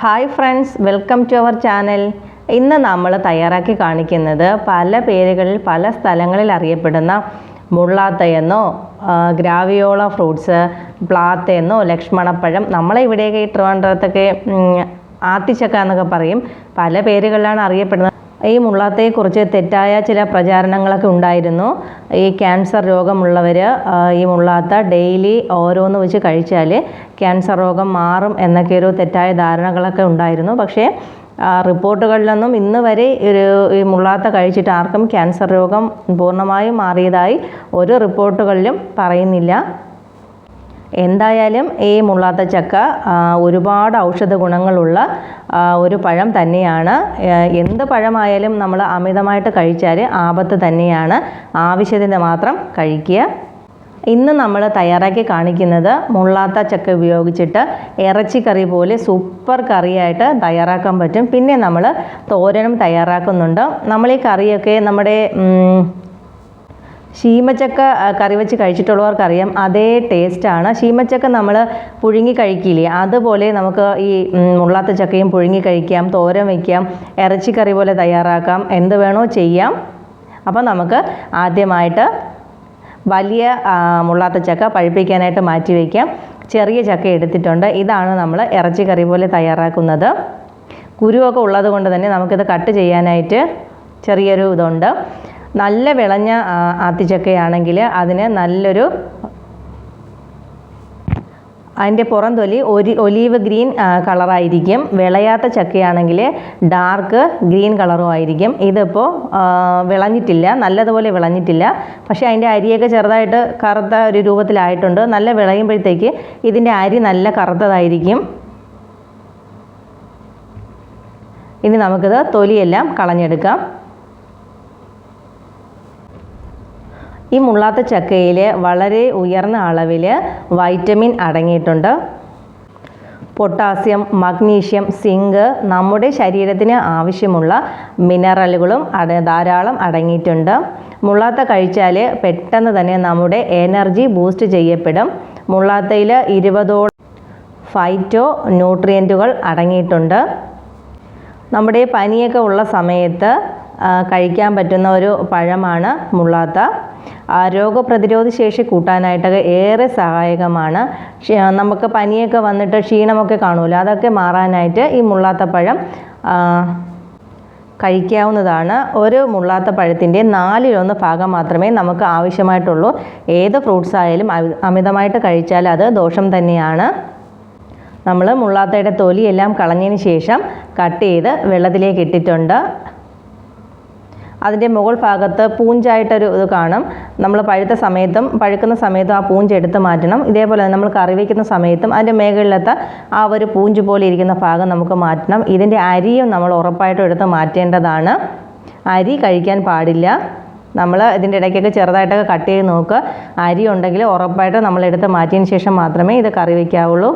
Hi friends welcome to our channel ഇന്ന് നമ്മൾ തയ്യാറാക്കി കാണിക്കുന്നത് പല പേരുകളിൽ പല സ്ഥലങ്ങളിൽ അറിയപ്പെടുന്ന മുള്ളാത്തയെന്നോ എന്നോ ഗ്രാവിയോള ഫ്രൂട്ട്സ് പ്ലാത്തെന്നോ ലക്ഷ്മണപ്പഴം നമ്മളെ ഇവിടെയൊക്കെ ഈ ട്രിവാൻഡ്രത്തൊക്കെ ആത്തിച്ചക്ക എന്നൊക്കെ പറയും. പല പേരുകളിലാണ് അറിയപ്പെടുന്നത്. ഈ മുള്ളാത്തയെക്കുറിച്ച് തെറ്റായ ചില പ്രചാരണങ്ങളൊക്കെ ഉണ്ടായിരുന്നു. ഈ ക്യാൻസർ രോഗമുള്ളവർ ഈ മുള്ളാത്ത ഡെയിലി ഓരോന്ന് വെച്ച് കഴിച്ചാൽ ക്യാൻസർ രോഗം മാറും എന്നൊക്കെ ഒരു തെറ്റായ ധാരണകളൊക്കെ ഉണ്ടായിരുന്നു. പക്ഷേ റിപ്പോർട്ടുകളിലൊന്നും ഇന്ന് വരെ ഒരു ഈ മുള്ളാത്ത കഴിച്ചിട്ട് ആർക്കും ക്യാൻസർ രോഗം പൂർണമായും മാറിയതായി ഒരു റിപ്പോർട്ടുകളിലും പറയുന്നില്ല. എന്തായാലും ഈ മുള്ളാത്ത ചക്ക ഒരുപാട് ഔഷധ ഗുണങ്ങളുള്ള ഒരു പഴം തന്നെയാണ്. എന്ത് പഴമായാലും നമ്മൾ അമിതമായിട്ട് കഴിച്ചാൽ ആപത്ത് തന്നെയാണ്. ആവശ്യത്തിന് മാത്രം കഴിക്കുക. ഇന്ന് നമ്മൾ തയ്യാറാക്കി കാണിക്കുന്നത് മുള്ളാത്ത ചക്ക ഉപയോഗിച്ചിട്ട് ഇറച്ചിക്കറി പോലെ സൂപ്പർ കറിയായിട്ട് തയ്യാറാക്കാൻ പറ്റും. പിന്നെ നമ്മൾ തോരനും തയ്യാറാക്കുന്നുണ്ട്. നമ്മൾ ഈ കറിയൊക്കെ നമ്മുടെ ശീമച്ചക്ക കറി വെച്ച് കഴിച്ചിട്ടുള്ളവർക്കറിയാം അതേ ടേസ്റ്റാണ്. ശീമച്ചക്ക നമ്മൾ പുഴുങ്ങി കഴിക്കില്ലേ? അതുപോലെ നമുക്ക് ഈ മുള്ളാത്ത ചക്കയും പുഴുങ്ങി കഴിക്കാം തോരൻ വയ്ക്കാം ഇറച്ചിക്കറി പോലെ തയ്യാറാക്കാം എന്ത് വേണോ ചെയ്യാം. അപ്പം നമുക്ക് ആദ്യമായിട്ട് വലിയ മുള്ളാത്ത ചക്ക പഴുപ്പിക്കാനായിട്ട് മാറ്റി വയ്ക്കാം ചെറിയ ചക്ക എടുത്തിട്ടുണ്ട്. ഇതാണ് നമ്മൾ ഇറച്ചിക്കറി പോലെ തയ്യാറാക്കുന്നത്. കുരുവൊക്കെ ഉള്ളത് കൊണ്ട് തന്നെ നമുക്കിത് കട്ട് ചെയ്യാനായിട്ട് ചെറിയൊരു ഇതുണ്ട്. നല്ല വിളഞ്ഞ ആത്തിച്ചക്കയാണെങ്കിൽ അതിന് നല്ലൊരു അതിന്റെ പുറം തൊലി ഒരു ഒലീവ് ഗ്രീൻ കളറായിരിക്കും. വിളയാത്ത ചക്കയാണെങ്കിൽ ഡാർക്ക് ഗ്രീൻ കളറും ആയിരിക്കും. ഇതിപ്പോൾ വിളഞ്ഞിട്ടില്ല. നല്ലതുപോലെ വിളഞ്ഞിട്ടില്ല. പക്ഷേ അതിന്റെ അരിയൊക്കെ ചെറുതായിട്ട് കറുത്ത ഒരു രൂപത്തിലായിട്ടുണ്ട്. നല്ല വിളയുമ്പോഴത്തേക്ക് ഇതിന്റെ അരി നല്ല കറുത്തതായിരിക്കും. ഇനി നമുക്കിത് തൊലിയെല്ലാം കളഞ്ഞെടുക്കാം. ഈ മുള്ളാത്ത ചക്കയിൽ വളരെ ഉയർന്ന അളവിൽ വൈറ്റമിൻ അടങ്ങിയിട്ടുണ്ട്. പൊട്ടാസ്യം മഗ്നീഷ്യം സിങ്ക് നമ്മുടെ ശരീരത്തിന് ആവശ്യമുള്ള മിനറലുകളും അട ധാരാളം അടങ്ങിയിട്ടുണ്ട്. മുള്ളാത്ത കഴിച്ചാൽ പെട്ടെന്ന് തന്നെ നമ്മുടെ എനർജി ബൂസ്റ്റ് ചെയ്യപ്പെടും. മുള്ളാത്തയിൽ ഇരുപതോളം ഫൈറ്റോ ന്യൂട്രിയന്റുകൾ അടങ്ങിയിട്ടുണ്ട്. നമ്മുടെ പനിയൊക്കെ ഉള്ള സമയത്ത് കഴിക്കാൻ പറ്റുന്ന ഒരു പഴമാണ് മുള്ളാത്ത. രോഗപ്രതിരോധ ശേഷി കൂട്ടാനായിട്ടൊക്കെ ഏറെ സഹായകമാണ്. നമുക്ക് പനിയൊക്കെ വന്നിട്ട് ക്ഷീണമൊക്കെ കാണുമല്ലോ അതൊക്കെ മാറാനായിട്ട് ഈ മുള്ളാത്ത പഴം കഴിക്കാവുന്നതാണ്. ഒരു മുള്ളാത്ത പഴത്തിന്റെ നാലിലൊന്ന് ഭാഗം മാത്രമേ നമുക്ക് ആവശ്യമായിട്ടുള്ളൂ. ഏത് ഫ്രൂട്ട്സ് ആയാലും അമിതമായിട്ട് കഴിച്ചാൽ അത് ദോഷം തന്നെയാണ്. നമ്മൾ മുള്ളാത്തയുടെ തൊലിയെല്ലാം കളഞ്ഞതിന് ശേഷം കട്ട് ചെയ്ത് വെള്ളത്തിലേക്ക് ഇട്ടിട്ടുണ്ട്. അതിന്റെ മുകൾ ഭാഗത്ത് പൂഞ്ചായിട്ടൊരു ഇത് കാണും. നമ്മൾ പഴുത്ത സമയത്തും പഴുക്കുന്ന സമയത്തും ആ പൂഞ്ച് എടുത്ത് മാറ്റണം. ഇതേപോലെ തന്നെ നമ്മൾ കറി വയ്ക്കുന്ന സമയത്തും അതിന്റെ മേഖലത്തെ ആ ഒരു പൂഞ്ച് പോലെ ഇരിക്കുന്ന ഭാഗം നമുക്ക് മാറ്റണം. ഇതിന്റെ അരിയും നമ്മൾ ഉറപ്പായിട്ടും എടുത്ത് മാറ്റേണ്ടതാണ്. അരി കഴിക്കാൻ പാടില്ല. നമ്മൾ ഇതിന്റെ ഇടയ്ക്കൊക്കെ ചെറുതായിട്ടൊക്കെ കട്ട് ചെയ്ത് നോക്കുക അരി ഉണ്ടെങ്കിൽ ഉറപ്പായിട്ട് നമ്മൾ എടുത്ത് മാറ്റിയതിന് ശേഷം മാത്രമേ ഇത് കറി വയ്ക്കാവുള്ളൂ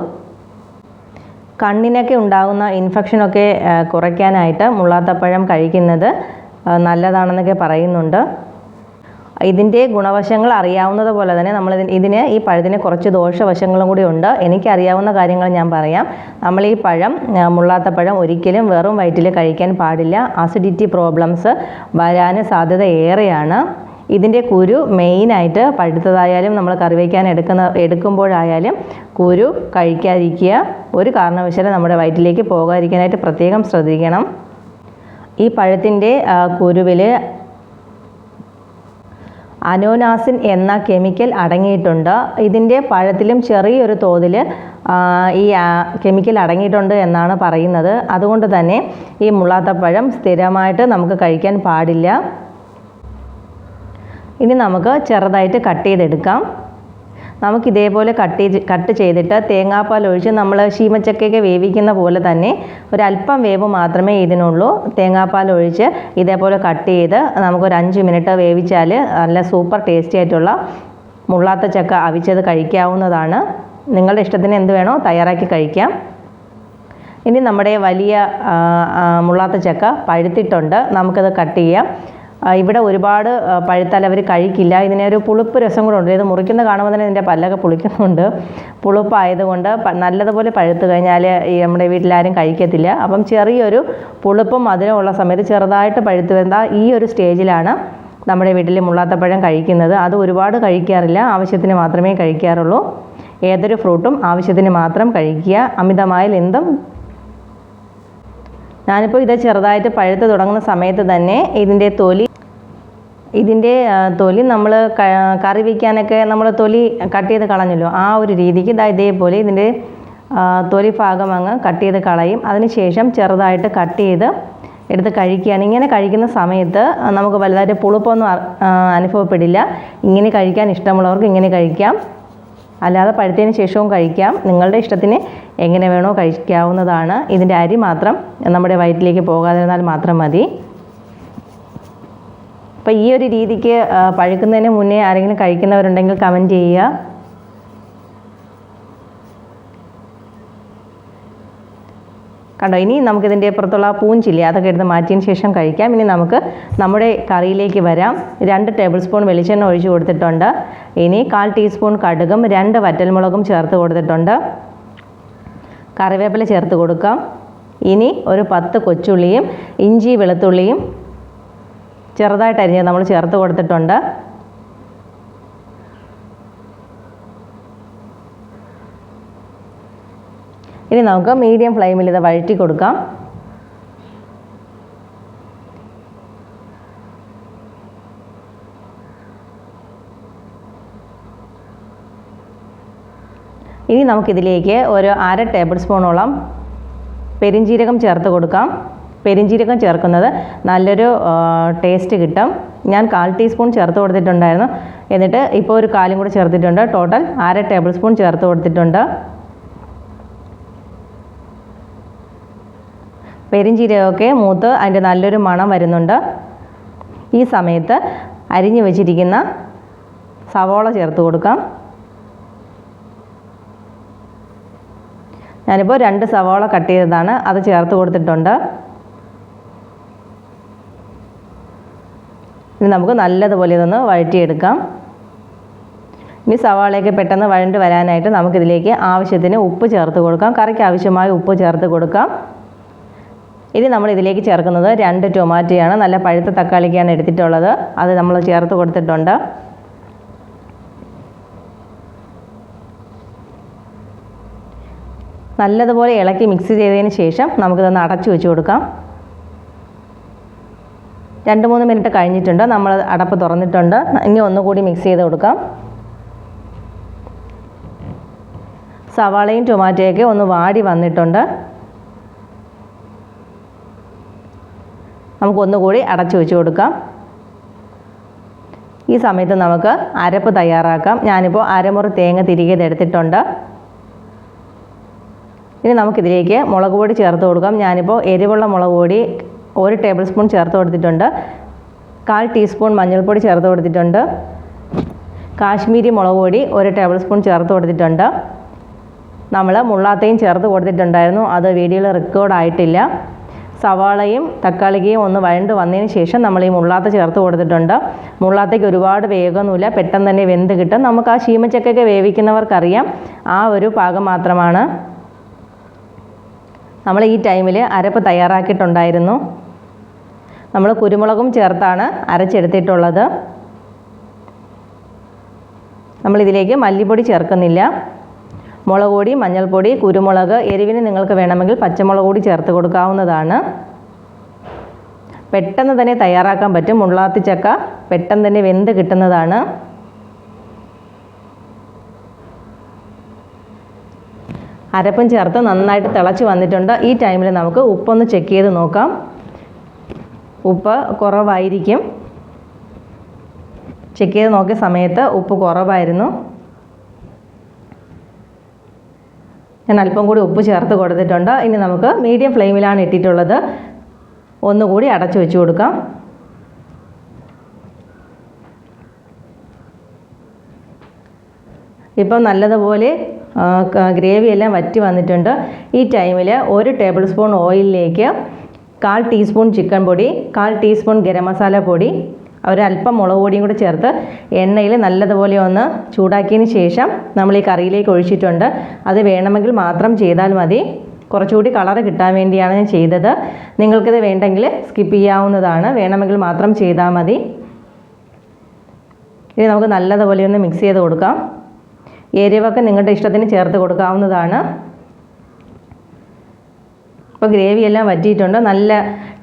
കണ്ണിനൊക്കെ ഉണ്ടാകുന്ന ഇൻഫെക്ഷനൊക്കെ കുറയ്ക്കാനായിട്ട് മുള്ളാത്തപ്പഴം കഴിക്കുന്നത് നല്ലതാണെന്നൊക്കെ പറയുന്നുണ്ട്. ഇതിന്റെ ഗുണവശങ്ങൾ അറിയാവുന്നത് പോലെ തന്നെ നമ്മൾ ഇതിന് ഈ പഴത്തിന് കുറച്ച് ദോഷവശങ്ങളും കൂടി ഉണ്ട്. എനിക്കറിയാവുന്ന കാര്യങ്ങൾ ഞാൻ പറയാം. നമ്മൾ ഈ പഴം മുള്ളാത്ത പഴം ഒരിക്കലും വെറും വയറ്റിൽ കഴിക്കാൻ പാടില്ല. അസിഡിറ്റി പ്രോബ്ലംസ് വരാൻ സാധ്യത ഏറെയാണ്. ഇതിന്റെ കുരു മെയിനായിട്ട് പഴുത്തതായാലും നമ്മൾ കറി വയ്ക്കാൻ എടുക്കുന്ന എടുക്കുമ്പോഴായാലും കുരു കഴിക്കാതിരിക്കുക. ഒരു കാരണവശാലും നമ്മുടെ വയറ്റിലേക്ക് പോകാതിരിക്കാനായിട്ട് പ്രത്യേകം ശ്രദ്ധിക്കണം. ഈ പഴത്തിന്റെ കുരുവിൽ അനോനാസിൻ എന്ന കെമിക്കൽ അടങ്ങിയിട്ടുണ്ട്. ഇതിന്റെ പഴത്തിലും ചെറിയൊരു തോതിൽ ഈ കെമിക്കൽ അടങ്ങിയിട്ടുണ്ട് എന്നാണ് പറയുന്നത്. അതുകൊണ്ട് തന്നെ ഈ മുള്ളാത്തപ്പഴം സ്ഥിരമായിട്ട് നമുക്ക് കഴിക്കാൻ പാടില്ല. ഇനി നമുക്ക് ചെറുതായിട്ട് കട്ട് ചെയ്തെടുക്കാം. നമുക്ക് ഇതേപോലെ കട്ട് കട്ട് ചെയ്തിട്ട് തേങ്ങാപ്പാൽ ഒഴിച്ച് നമ്മൾ ശീമച്ചക്കയൊക്കെ വേവിക്കുന്ന പോലെ തന്നെ ഒരല്പം വേവ് മാത്രമേ ഇതിനുള്ളൂ. തേങ്ങാപ്പാൽ ഒഴിച്ച് ഇതേപോലെ കട്ട് ചെയ്ത് നമുക്കൊരു അഞ്ച് മിനിറ്റ് വേവിച്ചാൽ നല്ല സൂപ്പർ ടേസ്റ്റി ആയിട്ടുള്ള മുള്ളാത്ത ചക്ക അവിച്ചത് കഴിക്കാവുന്നതാണ്. നിങ്ങളുടെ ഇഷ്ടത്തിന് എന്ത് വേണോ തയ്യാറാക്കി കഴിക്കാം. ഇനി നമ്മുടെ വലിയ മുള്ളാത്ത ചക്ക പഴുത്തിട്ടുണ്ട്. നമുക്കത് കട്ട് ചെയ്യാം. ഇവിടെ ഒരുപാട് പഴുത്താൽ അവർ കഴിക്കില്ല. ഇതിനെ ഒരു പുളിപ്പ് രസം കൂടെ ഉണ്ട്. ഇത് മുറിക്കുന്ന കാണുമ്പോൾ തന്നെ ഇതിന്റെ പല്ലൊക്കെ പുളിക്കുന്നുണ്ട്. പുളിപ്പായതുകൊണ്ട് നല്ലതുപോലെ പഴുത്ത് കഴിഞ്ഞാൽ ഈ നമ്മുടെ വീട്ടിലാരും കഴിക്കത്തില്ല. അപ്പം ചെറിയൊരു പുളിപ്പും മധുരമുള്ള സമയത്ത് ചെറുതായിട്ട് പഴുത്ത് വരുന്ന ഈ ഒരു സ്റ്റേജിലാണ് നമ്മുടെ വീട്ടിൽ മുള്ളാത്തപ്പഴം കഴിക്കുന്നത്. അത് ഒരുപാട് കഴിക്കാറില്ല. ആവശ്യത്തിന് മാത്രമേ കഴിക്കാറുള്ളൂ. ഏതൊരു ഫ്രൂട്ടും ആവശ്യത്തിന് മാത്രം കഴിക്കുക. അമിതമായ എന്തും ഞാനിപ്പോൾ ഇത് ചെറുതായിട്ട് പഴുത്ത് തുടങ്ങുന്ന സമയത്ത് തന്നെ ഇതിന്റെ തൊലി ഇതിന്റെ തൊലി നമ്മൾ കറി വയ്ക്കാനൊക്കെ നമ്മൾ തൊലി കട്ട് ചെയ്ത് കളഞ്ഞല്ലോ. ആ ഒരു രീതിക്ക് ഇതാ ഇതേപോലെ ഇതിന്റെ തൊലി ഭാഗം അങ്ങ് കട്ട് ചെയ്ത് കളയും. അതിനുശേഷം ചെറുതായിട്ട് കട്ട് ചെയ്ത് എടുത്ത് കഴിക്കുകയാണ്. ഇങ്ങനെ കഴിക്കുന്ന സമയത്ത് നമുക്ക് വലുതായിട്ട് പുളിപ്പൊന്നും അനുഭവപ്പെടില്ല. ഇങ്ങനെ കഴിക്കാൻ ഇഷ്ടമുള്ളവർക്ക് ഇങ്ങനെ കഴിക്കാം. അല്ലാതെ പഴുത്തതിന് ശേഷവും കഴിക്കാം. നിങ്ങളുടെ ഇഷ്ടത്തിന് എങ്ങനെ വേണോ കഴിക്കാവുന്നതാണ്. ഇതിന്റെ അരി മാത്രം നമ്മുടെ വയറ്റിലേക്ക് പോകാതിരുന്നാൽ മാത്രം മതി. അപ്പോൾ ഈ ഒരു രീതിക്ക് പഴുക്കുന്നതിന് മുന്നേ ആരെങ്കിലും കഴിക്കുന്നവരുണ്ടെങ്കിൽ കമന്റ് ചെയ്യുക. കണ്ടോ ഇനി നമുക്കിതിന്റെ പുറത്തുള്ള പൂഞ്ചില്ലേ അതൊക്കെ എടുത്ത് മാറ്റിയതിന് ശേഷം കഴിക്കാം. ഇനി നമുക്ക് നമ്മുടെ കറിയിലേക്ക് വരാം. രണ്ട് ടേബിൾ സ്പൂൺ വെളിച്ചെണ്ണ ഒഴിച്ച് കൊടുത്തിട്ടുണ്ട്. ഇനി കാൽ ടീസ്പൂൺ കടുകും രണ്ട് വറ്റൽമുളകും ചേർത്ത് കൊടുത്തിട്ടുണ്ട്. കറിവേപ്പില ചേർത്ത് കൊടുക്കാം. ഇനി ഒരു പത്ത് കൊച്ചുള്ളിയും ഇഞ്ചി വെളുത്തുള്ളിയും ചെറുതായിട്ട് അരിഞ്ഞത് നമ്മൾ ചേർത്ത് കൊടുത്തിട്ടുണ്ട്. ഇനി നമുക്ക് മീഡിയം ഫ്ലെയിമിൽ ഇത് വഴറ്റി കൊടുക്കാം. ഇനി നമുക്കിതിലേക്ക് ഒരു അര ടേബിൾ സ്പൂണോളം പെരിഞ്ജീരകം ചേർത്ത് കൊടുക്കാം. പെരിഞ്ജീരകം ചേർക്കുന്നത് നല്ലൊരു ടേസ്റ്റ് കിട്ടും. ഞാൻ കാൽ ടീസ്പൂൺ ചേർത്ത് കൊടുത്തിട്ടുണ്ടായിരുന്നു. എന്നിട്ട് ഇപ്പോൾ ഒരു കാലും കൂടി ചേർത്തിട്ടുണ്ട്. ടോട്ടൽ അര ടേബിൾ സ്പൂൺ ചേർത്ത് കൊടുത്തിട്ടുണ്ട്. പെരിഞ്ചീരകമൊക്കെ മൂത്ത് അതിന്റെ നല്ലൊരു മണം വരുന്നുണ്ട്. ഈ സമയത്ത് അരിഞ്ഞു വെച്ചിരിക്കുന്ന സവോള ചേർത്ത് കൊടുക്കാം. ഞാനിപ്പോൾ രണ്ട് സവോള കട്ട് ചെയ്തതാണ്. അത് ചേർത്ത് കൊടുത്തിട്ടുണ്ട്. ഇനി നമുക്ക് നല്ലതുപോലെ ഇതൊന്ന് വഴറ്റിയെടുക്കാം. ഇനി സവാളയൊക്കെ പെട്ടെന്ന് വഴണ്ട് വരാനായിട്ട് നമുക്കിതിലേക്ക് ആവശ്യത്തിന് ഉപ്പ് ചേർത്ത് കൊടുക്കാം. കറിക്ക് ആവശ്യമായ ഉപ്പ് ചേർത്ത് കൊടുക്കാം. ഇനി നമ്മൾ ഇതിലേക്ക് ചേർക്കുന്നത് രണ്ട് ടൊമാറ്റോയാണ്. നല്ല പഴുത്ത തക്കാളിക്കാണ് എടുത്തിട്ടുള്ളത്. അത് നമ്മൾ ചേർത്ത് കൊടുത്തിട്ടുണ്ട്. നല്ലതുപോലെ ഇളക്കി മിക്സ് ചെയ്തതിന് ശേഷം നമുക്കിതൊന്ന് അടച്ചു വെച്ച് കൊടുക്കാം. രണ്ട് മൂന്ന് മിനിറ്റ് കഴിഞ്ഞിട്ടുണ്ട്. നമ്മൾ അടപ്പ് തുറന്നിട്ടുണ്ട്. ഇനി ഒന്നുകൂടി മിക്സ് ചെയ്ത് കൊടുക്കാം. സവാളയും ടൊമാറ്റോയൊക്കെ ഒന്ന് വാടി വന്നിട്ടുണ്ട്. നമുക്കൊന്നുകൂടി അടച്ചു വെച്ച് കൊടുക്കാം. ഈ സമയത്ത് നമുക്ക് അരപ്പ് തയ്യാറാക്കാം. ഞാനിപ്പോൾ അരമുറി തേങ്ങ തിരികെ എടുത്തിട്ടുണ്ട്. ഇനി നമുക്കിതിലേക്ക് മുളക് പൊടി ചേർത്ത് കൊടുക്കാം. ഞാനിപ്പോൾ എരിവുള്ള മുളക് പൊടി ഒരു ടേബിൾ സ്പൂൺ ചേർത്ത് കൊടുത്തിട്ടുണ്ട്. കാൽ ടീസ്പൂൺ മഞ്ഞൾപ്പൊടി ചേർത്ത് കൊടുത്തിട്ടുണ്ട്. കാശ്മീരി മുളക് പൊടി ഒരു ടേബിൾ സ്പൂൺ ചേർത്ത് കൊടുത്തിട്ടുണ്ട്. നമ്മൾ മുള്ളാത്തയും ചേർത്ത് കൊടുത്തിട്ടുണ്ടായിരുന്നു. അത് വീഡിയോയിൽ റെക്കോർഡ് ആയിട്ടില്ല. സവാളയും തക്കാളിക്കയും ഒന്ന് വഴണ്ട് വന്നതിന് ശേഷം നമ്മൾ ഈ മുള്ളാത്ത ചേർത്ത് കൊടുത്തിട്ടുണ്ട്. മുള്ളാത്തയ്ക്ക് ഒരുപാട് വേഗമൊന്നുമില്ല. പെട്ടെന്ന് തന്നെ വെന്ത് കിട്ടും. നമുക്ക് ആ ചീമച്ചക്കൊക്കെ വേവിക്കുന്നവർക്കറിയാം. ആ ഒരു പാകം മാത്രമാണ്. നമ്മൾ ഈ ടൈമിൽ അരപ്പ് തയ്യാറാക്കിയിട്ടുണ്ടായിരുന്നു. നമ്മൾ കുരുമുളകും ചേർത്താണ് അരച്ചെടുത്തിട്ടുള്ളത്. നമ്മളിതിലേക്ക് മല്ലിപ്പൊടി ചേർക്കുന്നില്ല. മുളക് പൊടി മഞ്ഞൾപ്പൊടി കുരുമുളക് എരിവിന് നിങ്ങൾക്ക് വേണമെങ്കിൽ പച്ചമുളക് കൂടി ചേർത്ത് കൊടുക്കാവുന്നതാണ്. പെട്ടെന്ന് തന്നെ തയ്യാറാക്കാൻ പറ്റും. മുള്ളാത്തി ചക്ക പെട്ടെന്ന് തന്നെ വെന്ത് കിട്ടുന്നതാണ്. അരപ്പും ചേർത്ത് നന്നായിട്ട് തിളച്ച് വന്നിട്ടുണ്ട്. ഈ ടൈമിൽ നമുക്ക് ഉപ്പൊന്ന് ചെക്ക് ചെയ്ത് നോക്കാം. ഉപ്പ് കുറവായിരിക്കും. ചെക്ക് ചെയ്ത് നോക്കിയ സമയത്ത് ഉപ്പ് കുറവായിരുന്നു. ഞാൻ അല്പം കൂടി ഉപ്പ് ചേർത്ത് കൊടുത്തിട്ടുണ്ട്. ഇനി നമുക്ക് മീഡിയം ഫ്ലെയിമിലാണ് ഇട്ടിട്ടുള്ളത്. ഒന്നുകൂടി അടച്ചു വെച്ച് കൊടുക്കാം. ഇപ്പം നല്ലതുപോലെ ഗ്രേവി എല്ലാം വറ്റി വന്നിട്ടുണ്ട്. ഈ ടൈമിൽ ഒരു ടേബിൾ സ്പൂൺ ഓയിലിലേക്ക് കാൽ ടീസ്പൂൺ ചിക്കൻ പൊടി കാൽ ടീസ്പൂൺ ഗരം മസാല പൊടി ഒരല്പം മുളക് പൊടിയും കൂടെ ചേർത്ത് എണ്ണയിൽ നല്ലതുപോലെ ഒന്ന് ചൂടാക്കിയതിന് ശേഷം നമ്മൾ ഈ കറിയിലേക്ക് ഒഴിച്ചിട്ടുണ്ട്. അത് വേണമെങ്കിൽ മാത്രം ചെയ്താൽ മതി. കുറച്ചുകൂടി കളർ കിട്ടാൻ വേണ്ടിയാണ് ഞാൻ ചെയ്തത്. നിങ്ങൾക്കിത് വേണ്ടെങ്കിൽ സ്കിപ്പ് ചെയ്യാവുന്നതാണ്. വേണമെങ്കിൽ മാത്രം ചെയ്താൽ മതി. ഇനി നമുക്ക് നല്ലതുപോലെ ഒന്ന് മിക്സ് ചെയ്ത് കൊടുക്കാം. എരിവൊക്കെ നിങ്ങളുടെ ഇഷ്ടത്തിന് ചേർത്ത് കൊടുക്കാവുന്നതാണ്. ഇപ്പോൾ ഗ്രേവി എല്ലാം വറ്റിയിട്ടുണ്ട്. നല്ല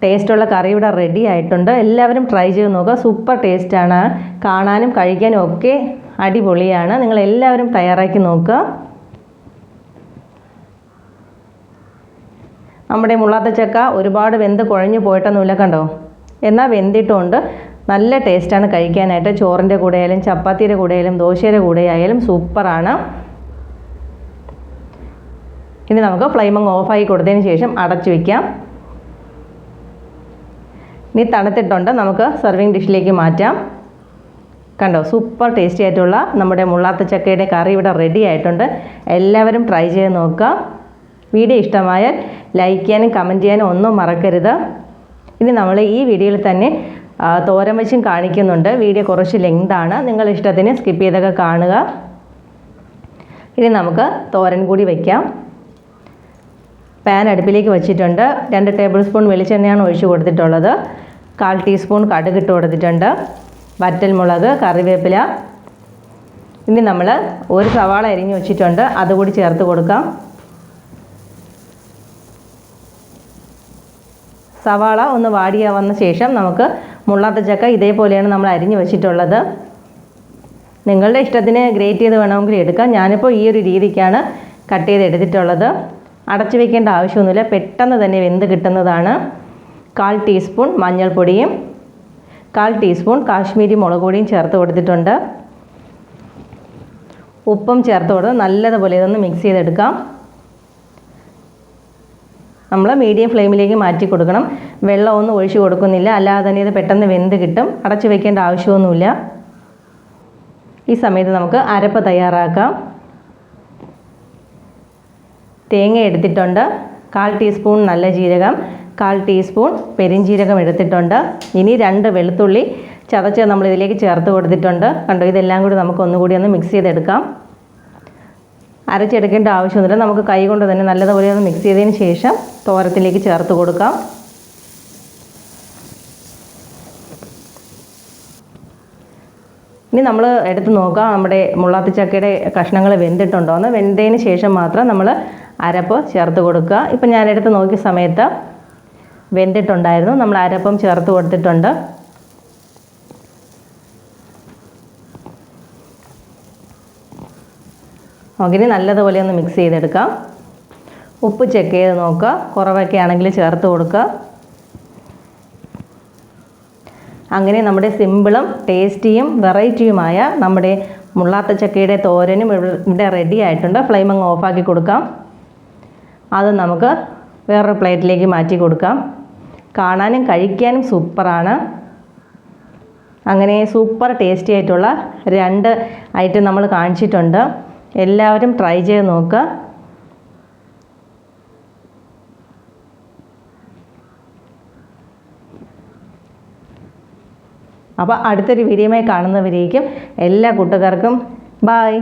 ടേസ്റ്റുള്ള കറി ഇവിടെ റെഡി ആയിട്ടുണ്ട്. എല്ലാവരും ട്രൈ ചെയ്ത് നോക്കുക. സൂപ്പർ ടേസ്റ്റാണ് കാണാനും കഴിക്കാനും ഒക്കെ അടിപൊളിയാണ്. നിങ്ങൾ എല്ലാവരും തയ്യാറാക്കി നോക്കുക. നമ്മുടെ മുള്ളാത്ത ചക്ക ഒരുപാട് വെന്ത് കുഴഞ്ഞു പോയിട്ടൊന്നുമില്ല കണ്ടോ? എന്നാൽ വെന്തിട്ടുണ്ട്. നല്ല ടേസ്റ്റാണ് കഴിക്കാനായിട്ട്. ചോറിന്റെ കൂടെ ആയാലും ചപ്പാത്തിയുടെ കൂടെ ആയാലും ദോശയുടെ കൂടെ ആയാലും സൂപ്പറാണ് ഇനി നമുക്ക് ഫ്ലെയിം ഓഫായി കൊടുത്തതിന് ശേഷം അടച്ചു വയ്ക്കാം ഇനി തണുത്തിട്ടുണ്ട് നമുക്ക് സെർവിങ് ഡിഷിലേക്ക് മാറ്റാം. കണ്ടോ സൂപ്പർ ടേസ്റ്റി ആയിട്ടുള്ള നമ്മുടെ മുള്ളാത്ത ചക്കയുടെ കറി ഇവിടെ റെഡി ആയിട്ടുണ്ട്. എല്ലാവരും ട്രൈ ചെയ്ത് നോക്കുക. വീഡിയോ ഇഷ്ടമായാൽ ലൈക്ക് ചെയ്യാനും കമന്റ് ചെയ്യാനും ഒന്നും മറക്കരുത്. ഇനി നമ്മൾ ഈ വീഡിയോയിൽ തന്നെ തോരൻ വെച്ചും കാണിക്കുന്നുണ്ട്. വീഡിയോ കുറച്ച് ലെങ്താണ് നിങ്ങൾ ഇഷ്ടത്തിന് സ്കിപ്പ് ചെയ്തൊക്കെ കാണുക. ഇനി നമുക്ക് തോരൻ കൂടി വയ്ക്കാം പാൻ അടുപ്പിലേക്ക് വെച്ചിട്ടുണ്ട്. രണ്ട് ടേബിൾ സ്പൂൺ വെളിച്ചെണ്ണയാണ് ഒഴിച്ച് കൊടുത്തിട്ടുള്ളത്. കാൽ ടീസ്പൂൺ കടുക് ഇട്ട് കൊടുത്തിട്ടുണ്ട് വറ്റൽമുളക് കറിവേപ്പില. ഇനി നമ്മൾ ഒരു സവാള അരിഞ്ഞ് വെച്ചിട്ടുണ്ട്. അതുകൂടി ചേർത്ത് കൊടുക്കാം. സവാള ഒന്ന് വാടിയാവുന്ന ശേഷം നമുക്ക് മുള്ളാത്ത ചക്ക ഇതേപോലെയാണ് നമ്മൾ അരിഞ്ഞ് വെച്ചിട്ടുള്ളത്. നിങ്ങളുടെ ഇഷ്ടത്തിന് ഗ്രേറ്റ് ചെയ്ത് വേണമെങ്കിൽ എടുക്കാം. ഞാനിപ്പോൾ ഈ ഒരു രീതിക്കാണ് കട്ട് ചെയ്ത് എടുത്തിട്ടുള്ളത്. അടച്ചു വെക്കേണ്ട ആവശ്യമൊന്നുമില്ല. പെട്ടെന്ന് തന്നെ വെന്ത് കിട്ടുന്നതാണ്. കാൽ ടീസ്പൂൺ മഞ്ഞൾപ്പൊടിയും കാൽ ടീസ്പൂൺ കാശ്മീരി മുളക് പൊടിയും ചേർത്ത് കൊടുത്തിട്ടുണ്ട്. ഉപ്പും ചേർത്ത് കൊടുത്ത് നല്ലതുപോലെ ഇതൊന്ന് മിക്സ് ചെയ്തെടുക്കാം. നമ്മൾ മീഡിയം ഫ്ലെയിമിലേക്ക് മാറ്റി കൊടുക്കണം. വെള്ളമൊന്നും ഒഴിച്ചു കൊടുക്കുന്നില്ല. അല്ലാതെ തന്നെ ഇത് പെട്ടെന്ന് വെന്ത് കിട്ടും. അടച്ചു വെക്കേണ്ട ആവശ്യമൊന്നുമില്ല. ഈ സമയത്ത് നമുക്ക് അരപ്പ് തയ്യാറാക്കാം. തേങ്ങ എടുത്തിട്ടുണ്ട്. കാൽ ടീസ്പൂൺ നല്ല ജീരകം കാൽ ടീസ്പൂൺ പെരിഞ്ജീരകം എടുത്തിട്ടുണ്ട്. ഇനി രണ്ട് വെളുത്തുള്ളി ചതച്ച് നമ്മൾ ഇതിലേക്ക് ചേർത്ത് കൊടുത്തിട്ടുണ്ട്. കണ്ടോ ഇതെല്ലാം കൂടി നമുക്ക് ഒന്നുകൂടി ഒന്ന് മിക്സ് ചെയ്തെടുക്കാം. അരച്ചെടുക്കേണ്ട ആവശ്യമൊന്നുമില്ല. നമുക്ക് കൈ കൊണ്ട് തന്നെ നല്ലതുപോലെ ഒന്ന് മിക്സ് ചെയ്തതിന് ശേഷം തോരത്തിലേക്ക് ചേർത്ത് കൊടുക്കാം. ഇനി നമ്മൾ എടുത്ത് നോക്കാം. നമ്മുടെ മുള്ളാത്തി ചക്കയുടെ കഷ്ണങ്ങൾ വെന്തിട്ടുണ്ടോ എന്ന് വെന്തതിന് ശേഷം മാത്രം നമ്മൾ അരപ്പ് ചേർത്ത് കൊടുക്കുക. ഇപ്പം ഞാനെടുത്ത് നോക്കിയ സമയത്ത് വെന്തിട്ടുണ്ടായിരുന്നു. നമ്മൾ അരപ്പം ചേർത്ത് കൊടുത്തിട്ടുണ്ട്. ഓക്കെ നല്ലതുപോലെ ഒന്ന് മിക്സ് ചെയ്തെടുക്കാം. ഉപ്പ് ചെക്ക് ചെയ്ത് നോക്കുക. കുറവൊക്കെ ആണെങ്കിൽ ചേർത്ത് കൊടുക്കുക. അങ്ങനെ നമ്മുടെ സിമ്പിളും ടേസ്റ്റിയും വെറൈറ്റിയുമായ നമ്മുടെ മുള്ളാത്ത ചക്കയുടെ തോരനും ഇവിടെ- റെഡി ആയിട്ടുണ്ട്. ഫ്ലെയിം അങ്ങ് ഓഫാക്കി കൊടുക്കാം. അത് നമുക്ക് വേറൊരു പ്ലേറ്റിലേക്ക് മാറ്റി കൊടുക്കാം. കാണാനും കഴിക്കാനും സൂപ്പറാണ്. അങ്ങനെ സൂപ്പർ ടേസ്റ്റി ആയിട്ടുള്ള രണ്ട് ഐറ്റം നമ്മൾ കാണിച്ചിട്ടുണ്ട്. എല്ലാവരും ട്രൈ ചെയ്ത് നോക്കുക അപ്പോൾ അടുത്തൊരു വീഡിയോമായി കാണുന്നവരേക്കും എല്ലാ കൂട്ടുകാർക്കും ബായ്